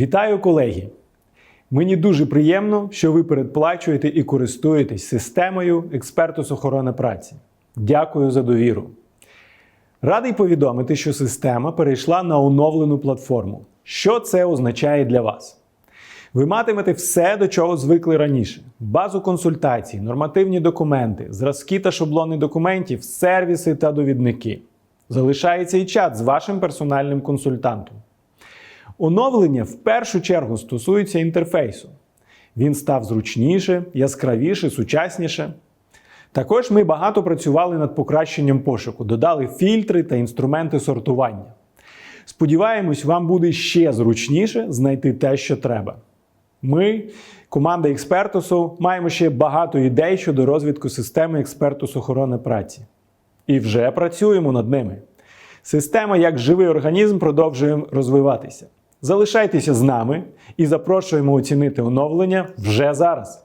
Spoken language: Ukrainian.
Вітаю, колеги! Мені дуже приємно, що ви передплачуєте і користуєтесь системою експерту з охорони праці. Дякую за довіру. Радий повідомити, що система перейшла на оновлену платформу. Що це означає для вас? Ви матимете все, до чого звикли раніше: базу консультацій, нормативні документи, зразки та шаблони документів, сервіси та довідники. Залишається і чат з вашим персональним консультантом. Оновлення в першу чергу стосується інтерфейсу. Він став зручніше, яскравіше, сучасніше. Також ми багато працювали над покращенням пошуку, додали фільтри та інструменти сортування. Сподіваємось, вам буде ще зручніше знайти те, що треба. Ми, команда Експертусу, маємо ще багато ідей щодо розвитку системи Експертус охорони праці. І вже працюємо над ними. Система як живий організм продовжує розвиватися. Залишайтеся з нами і запрошуємо оцінити оновлення вже зараз.